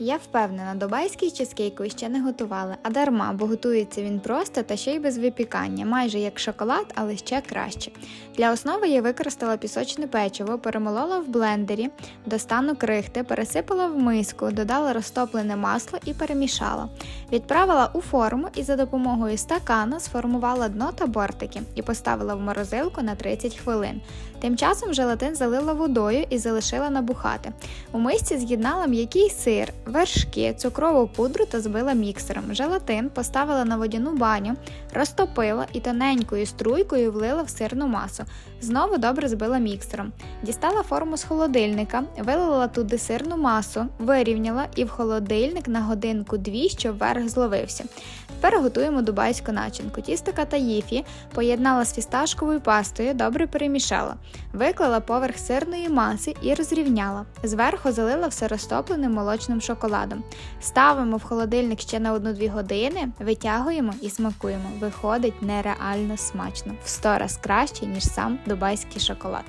Я впевнена, дубайський чизкейк ви ще не готували, а дарма, бо готується він просто та ще й без випікання, майже як шоколад, але ще краще. Для основи я використала пісочне печиво, перемолола в блендері до стану крихти, пересипала в миску, додала розтоплене масло і перемішала. Відправила у форму і за допомогою стакана сформувала дно та бортики і поставила в морозилку на 30 хвилин. Тим часом желатин залила водою і залишила набухати. У мисці з'єднала м'який сир, вершки, цукрову пудру та збила міксером. Желатин поставила на водяну баню, розтопила і тоненькою струйкою влила в сирну масу. Знову добре збила міксером. Дістала форму з холодильника, вилила туди сирну масу, вирівняла і в холодильник на годинку-дві, щоб верх зловився. Тепер готуємо дубайську начинку. Тісто катаїфі поєднала з фісташковою пастою, добре перемішала. Виклала поверх сирної маси і розрівняла. Зверху залила все розтопленим молочним шоколадом. Ставимо в холодильник ще на 1-2 години, витягуємо і смакуємо. Виходить нереально смачно, в 100 раз краще, ніж сам дубайський шоколад.